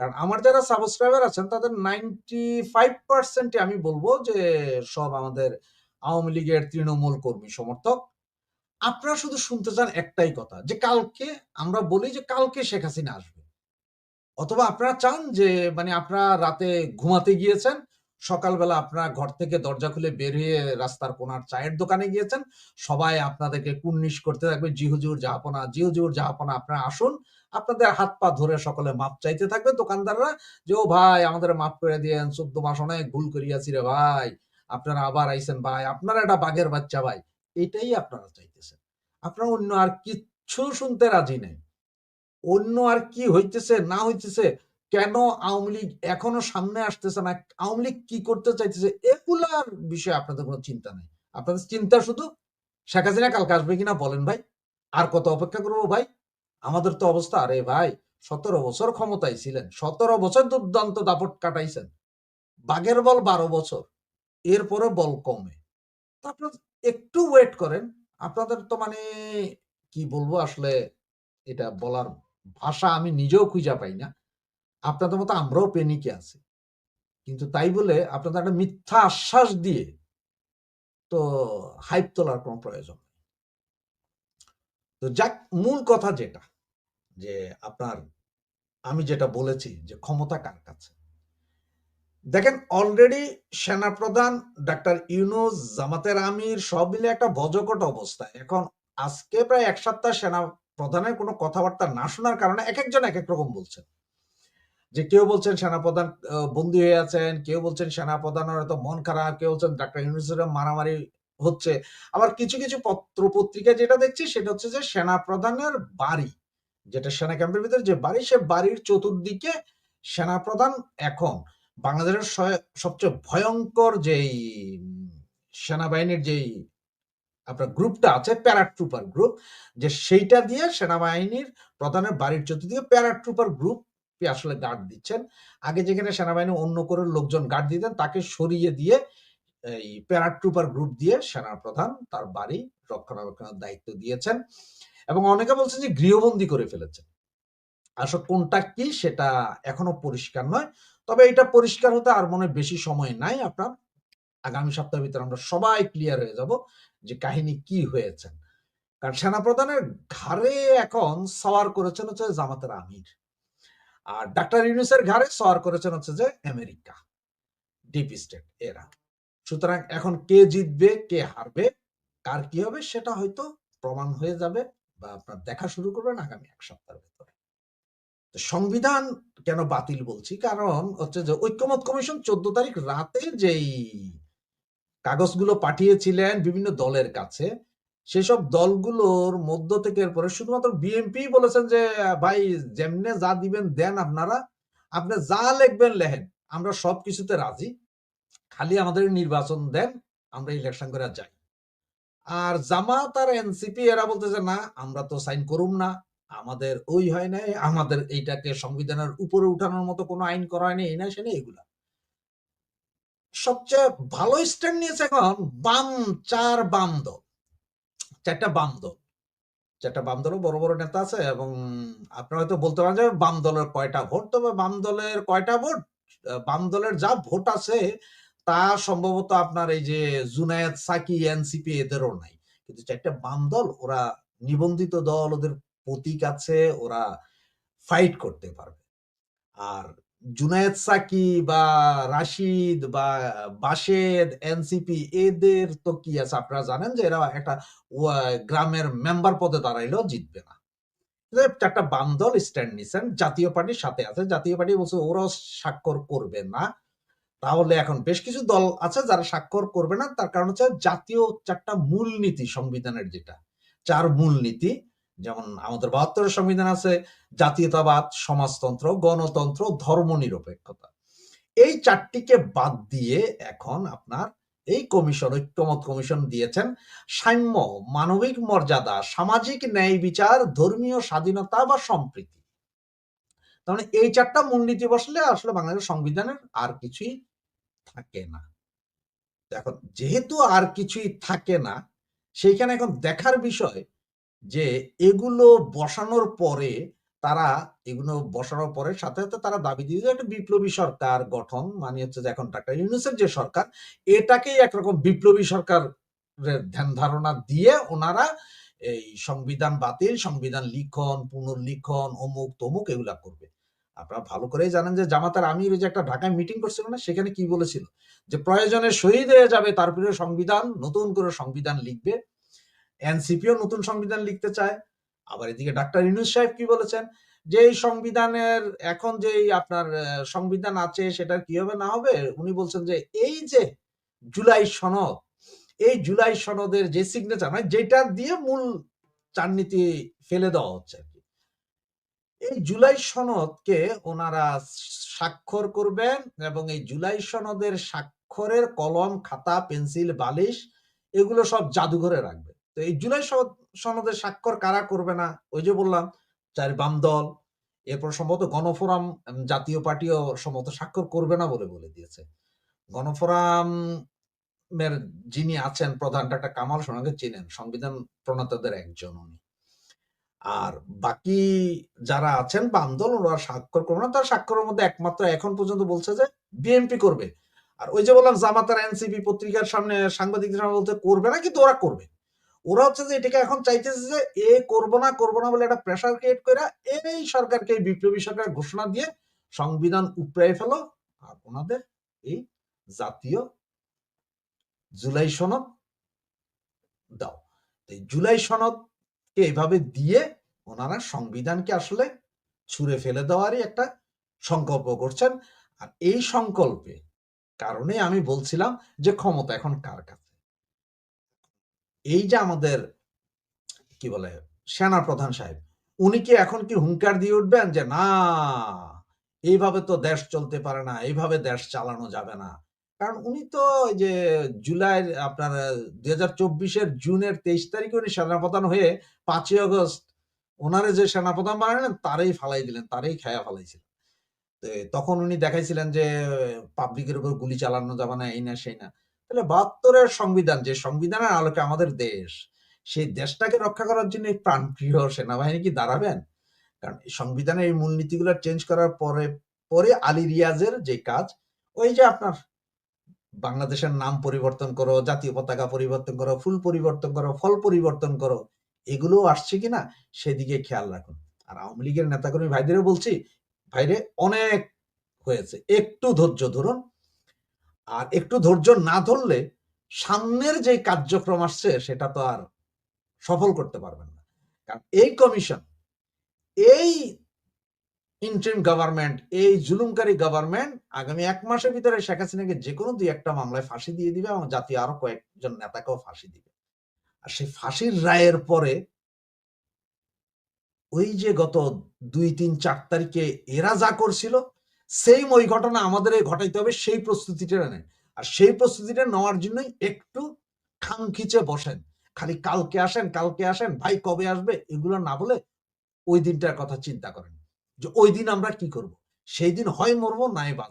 কারণ আমার যারা সাবস্ক্রাইবার আছেন তাদের 95% আমি বলব যে সব আমাদের আওয়ামী লীগের তৃণমূল কর্মী সমর্থক। আপনারা শুধু শুনতে চান একটাই কথা যে কালকে আমরা বলি যে কালকে শেখ হাসিনা আসবে। অথবা আপনারা চান যে মানে আপনারা রাতে ঘুমাতে গিয়েছেন, সকালবেলা আপনারা ঘর থেকে দরজা খুলে বের হয়ে রাস্তার কোনার চায়ের দোকানে গিয়েছেন। সবাই আপনাদেরকে কুর্নিশ করতে থাকবে, জি হুজুর জাহাপনা, জি হুজুর জাহাপনা আপনারা আসুন। আপনাদের হাত পা ধরে সকলে মাপ চাইতে থাকবে দোকানদাররা যে, "ও ভাই আমাদের মাফ করে দিয়েন। ১৪ মাস অনেক ভুল করিয়াছি রে ভাই। আপনারা আবার আইছেন ভাই। আপনারা একটা বাঘের বাচ্চা ভাই।" এটাই আপনারা চাইতেছেন। আপনারা অন্য আর কিচ্ছু শুনতে রাজি নাই। অন্য আর কি হইতেছে না হইতেছে, কেন আওয়ামী লীগ এখনও সামনে আসতেছে না, আওয়ামী লীগ কি করতে চাইতেছে এগুলার বিষয়ে আপনাদের কোনো চিন্তা নাই। আপনাদের চিন্তা শুধু শেখ হাসিনা কালকে আসবে কিনা বলেন ভাই? আর কত অপেক্ষা করব ভাই? আমাদের তো অবস্থা আরে ভাই ১৭ বছর ক্ষমতায় ছিলেন। ১৭ বছর দুর্দান্ত দাপট কাটাইছেন। বাঘের বল ১২ বছর। এরপরেও বল কমে। আপনারা একটু ওয়েট করেন। আপনাদের তো মানে কি বলব আসলে এটা বলার ভাষা আমি নিজেও খুঁজা পাই না। আপনাদের মতো আমরাও প্যানিকে আছি। কিন্তু তাই বলে আপনাদের একটা মিথ্যা আশ্বাস দিয়ে তো হাইপ তোলার কোন প্রয়োজন তো যাক মূল কথা যেটা যে আপনার আমি যেটা বলেছি যে ক্ষমতা কার কাছে? দেখেন অলরেডি সেনাপ্রধান ডাক্তার ইউনূস, জামাতের আমির সব মিলে একটা বজকট অবস্থা এখন আজকে প্রায় এক সপ্তাহ সেনা প্রধানের কোনো কথাবার্তা না শোনার কারণে এক একজন এক এক রকম বলছেন। যে কেউ বলছেন সেনাপ্রধান বন্দী হয়ে আছেন, কেউ বলছেন সেনাপ্রধানের হয়তো মন খারাপ, কেউ বলছেন ডাক্তার ইউনূসের মারামারি হচ্ছে। আবার কিছু, কিছু পত্র পত্রিকায় যেটা দেখছি সেটা হচ্ছে যে সেনাপ্রধানের বাড়ি, যেটা সেনা ক্যাম্পের ভিতরে যে বাড়ি, সে বাড়ির চতুর্দিকে সেনাপ্রধান এখন বাংলাদেশের সবচেয়ে ভয়ঙ্কর যেই সেনাবাহিনীর যেই আপনার গ্রুপটা আছে প্যারাট্রুপার গ্রুপ, যে সেইটা দিয়ে সেনাবাহিনীর প্রধানের বাড়ির চতুর্দিকে প্যারাট্রুপার গ্রুপই আসলে গার্ড দিচ্ছেন। আগে যেখানে সেনাবাহিনী অন্য করে লোকজন গার্ড দিতেন, তাকে সরিয়ে দিয়ে এই প্যারাট্রুপার গ্রুপ দিয়ে সেনাপ্রধান তার বাড়ি রক্ষণাবেক্ষণের দায়িত্ব দিয়েছেন। এবং অনেকে বলছে যে গৃহবন্দী করে ফেলেছেন। আসলে কোনটা কি সেটা এখনও পরিষ্কার নয়। তবে এটা পরিষ্কার হতে আর মনে বেশি সময় নাই আপনার। আগামী সপ্তাহের ভিতরে আমরা সবাই ক্লিয়ার হয়ে যাব যে কাহিনী কি হয়েছেন। কারণ সেনাপ্রধানের ঘাড়ে এখন সওয়ার করেছেন হচ্ছে জামাতের আমির। আর ডাক্তার ইউনূসের ঘাড়ে সওয়ার করেছেন হচ্ছে যে আমেরিকা। ডিপ স্টেট এরা। সুতরাং এখন কে জিতবে, কে হারবে, কার কি হবে সেটা হয়তো প্রমাণ হয়ে যাবে বা আপনার দেখা শুরু করবেন আগামী এক সপ্তাহের ভিতরে সংবিধান কেন বাতিল বলছি? কারণ হচ্ছে যে ঐক্যমত কমিশন ১৪ তারিখ রাতে যেই কাগজগুলো পাঠিয়েছিলেন বিভিন্ন দলের কাছে, সেসব দলগুলোর মধ্য থেকে এরপরে শুধুমাত্র বিএনপিই বলেছেন যে, "ভাই যেমনে যা দিবেন দেন আপনারা। আপনি যা লিখবেন লেহেন। আমরা সবকিছুতে রাজি। খালি আমাদের নির্বাচন দেন, আমরা ইলেকশন কইরা যাই।" আর জামাত আর এনসিপি এরা বলতেছে, "না, আমরা তো সাইন করুম না। আমাদের ওই হয় নাই, আমাদের এইটাকে সংবিধানের উপরে উঠানোর মতো কোনো আইন করা হয়নি।" এই না সে এগুলা। সবচেয়ে ভালো স্ট্যান্ড নিয়েছে এখন বাম চার বাম দল। ৪ টা বাম দল। ৪ টা বাম দলেও বড়, বড় নেতা আছে এবং আপনারা হয়তো বলতে পারেন যে বাম দলের কয়টা ভোট? তবে বাম দলের কয়টা ভোট? বাম দলের যা ভোট আছে তা সম্ভবত আপনার এই যে জুনায়েদ সাকি, এনসিপি এদেরও নাই। কিন্তু চারটা বাম দল ওরা নিবন্ধিত দল, ওদের প্রতীক আছে, ওরা ফাইট করতে পারবে। আর জুনায়েদ সাকি বা রাশিদ বা বাসেদ, এনসিপি এদের তো কি আছে আপনারা জানেন যে এরা একটা গ্রামের মেম্বার পদে দাঁড়াইলেও জিতবে না। ৪ টা বাম দল স্ট্যান্ড নিছেন। জাতীয় পার্টির সাথে আছে। জাতীয় পার্টি বলছে ওরাও স্বাক্ষর করবে না। তাহলে এখন বেশ কিছু দল আছে যারা স্বাক্ষর করবে না। তার কারণ হচ্ছে জাতীয় ৪ টা মূলনীতি সংবিধানের যেটা। ৪ মূলনীতি যেমন আমাদের ৭২ এর সংবিধান আছে জাতীয়তাবাদ, সমাজতন্ত্র, গণতন্ত্র, ধর্মনিরপেক্ষতা। এই ৪ টিকে বাদ দিয়ে এখন আপনার এই কমিশন ঐক্যমত কমিশন দিয়েছেন সাম্য, মানবিক মর্যাদা, সামাজিক ন্যায় বিচার, ধর্মীয় স্বাধীনতা বা সম্প্রীতি। তার মানে এই ৪ টা মূলনীতি বসলে আসলে বাংলাদেশের সংবিধানের আর কিছুই থাকে না। এখন যেহেতু আর কিছুই থাকে না, সেইখানে এখন দেখার বিষয় যে এগুলো বসানোর পরে তারা এগুলো বসানোর পরে সাথে, সাথে তারা দাবি দিয়ে একটা বিপ্লবী সরকার গঠন মানে হচ্ছে যে এখন ডাক্তার ইউনূসের যে সরকার এটাকেই একরকম বিপ্লবী সরকারের ধ্যান ধারণা দিয়ে ওনারা এই সংবিধান বাতিল, সংবিধান লিখন, পুনর্লিখন, অমুক তমুক এগুলা করবে। আপনারা ভালো করেই জানেন যে জামাতার আমির যে একটা ঢাকায় মিটিং করছিল না? সেখানে কি বলেছিল? যে প্রয়োজনে শহীদ হয়ে যাবে তারপরে সংবিধান নতুন করে সংবিধান লিখবে। এনসিপিও নতুন সংবিধান লিখতে চায়। আবার এদিকে ডাক্তার ইউনূস সাহেব কি বলেছেন? যে এই সংবিধানের এখন যেই আপনার সংবিধান আছে সেটার কি হবে না হবে? উনি বলছেন যে এই যে জুলাই সনদ, এই জুলাই সনদের যে সিগনেচার মানে যেটা দিয়ে মূল চালনীতি ফেলে দেওয়া হচ্ছে আরকি। এই জুলাই সনদকে ওনারা স্বাক্ষর করবেন এবং এই জুলাই সনদের স্বাক্ষরের কলম, খাতা, পেন্সিল, বালিশ এগুলো সব জাদুঘরে রাখবে। তো এই জুলাই সনদ সনদের স্বাক্ষর কারা করবে না? ওই যে বললাম ৪ বাম দল, এরপর সম্ভবত গণফোরাম জাতীয় পার্টিও সম্ভবত স্বাক্ষর করবে না বলে, বলে দিয়েছে। গণফোরামের যিনি আছেন প্রধান ডাক্তার কামাল সোনাকে চেনেন। সংবিধান প্রণেতাদের একজন উনি। আর বাকি যারা আছেন বাম দল ওরা স্বাক্ষর করবে না। তারা স্বাক্ষরের মধ্যে একমাত্র এখন পর্যন্ত বলছে যে বিএনপি করবে। আর ওই যে বললাম জামাতার এনসিপি পত্রিকার সামনে সাংবাদিকদের সামনে বলছে করবে না কিন্তু ওরা করবে। ওরা হচ্ছে যে এটাকে এখন চাইতেছে যে এ করব না, করব না বলে একটা প্রেশার ক্রিয়েট কইরা এই সরকারকে এই বিপ্লবী সরকার ঘোষণা দিয়ে সংবিধান উপড়ায় ফেলো আর ওনাদের এই জাতীয় জুলাই সনদ দাও। এই জুলাই সনদকে এভাবে দিয়ে ওনারা সংবিধানকে আসলে ছুঁড়ে ফেলে দেওয়ারই একটা সংকল্প করছেন। আর এই সংকল্পে কারণে আমি বলছিলাম যে ক্ষমতা এখন কার কাছে? এই যে আমাদের কি বলে সেনা প্রধান সাহেব, উনি কি এখন কি হুঙ্কার দিয়ে উঠবেন যে না এইভাবে তো দেশ চলতে পারে না, এইভাবে দেশ চালানো যাবে না। কারণ উনি তো যে জুলাইয়ের আপনার ২০২৪ এর জুনের ২৩ তারিখে উনি সেনাপ্রধান হয়ে ৫ ই আগস্ট উনারে যে সেনাপ্রধান বানালেন তারেই ফালাই দিলেন, তারেই খাইয়া ফালাইছিলেন। তখন উনি দেখাইছিলেন যে পাবলিকের উপর গুলি চালানো যাবে না, এই না সেই না। তাহলে ৭২ এর সংবিধান যে সংবিধানের আলোকে আমাদের দেশ, সেই দেশটাকে রক্ষা করার জন্য এই প্রাণপ্রিয় সেনাবাহিনী কি দাঁড়াবেন? কারণ সংবিধানের এই মূলনীতিগুলো চেঞ্জ করার পরে, পরে আলী রিয়াজের যে কাজ ওই যে আপনার বাংলাদেশের নাম পরিবর্তন করো, জাতীয় পতাকা পরিবর্তন করো, ফুল পরিবর্তন করো, ফল পরিবর্তন করো। এগুলোও আসছে কিনা সেদিকে খেয়াল রাখুন। আর আওয়ামী লীগের নেতাকর্মী ভাইদেরও বলছি, ভাইরে অনেক হয়েছে। একটু ধৈর্য ধরুন। আর একটু ধৈর্য না ধরলে সামনের যে কার্যক্রম আসছে সেটা তো আর সফল করতে পারবেন না। কারণ এই কমিশন, এই ইন্টারিম গভর্নমেন্ট, এই জুলুমকারী গভর্নমেন্ট আগামী এক মাসের ভিতরে শেখ হাসিনাকে যেকোনো ২-১ টা মামলায় ফাঁসি দিয়ে দিবে এবং জাতীয় আরও কয়েকজন নেতাকেও ফাঁসি দিবে। আর সেই ফাঁসির রায়ের পরে ওই যে গত ২, ৩, ৪ তারিখে এরা যা করছিল সেইম ওই ঘটনা আমাদের ঘটাইতে হবে সেই প্রস্তুতিটা নেন। আর সেই প্রস্তুতিটা নেওয়ার জন্যই একটু খাংখিচে বসেন। খালি কালকে আসেন, কালকে আসেন, ভাই কবে আসবে? এগুলো না বলে ওই দিনটার কথা চিন্তা করেন। যে ওই দিন আমরা কি করব? সেই দিন হয় মরবো নাই বাঁচবো।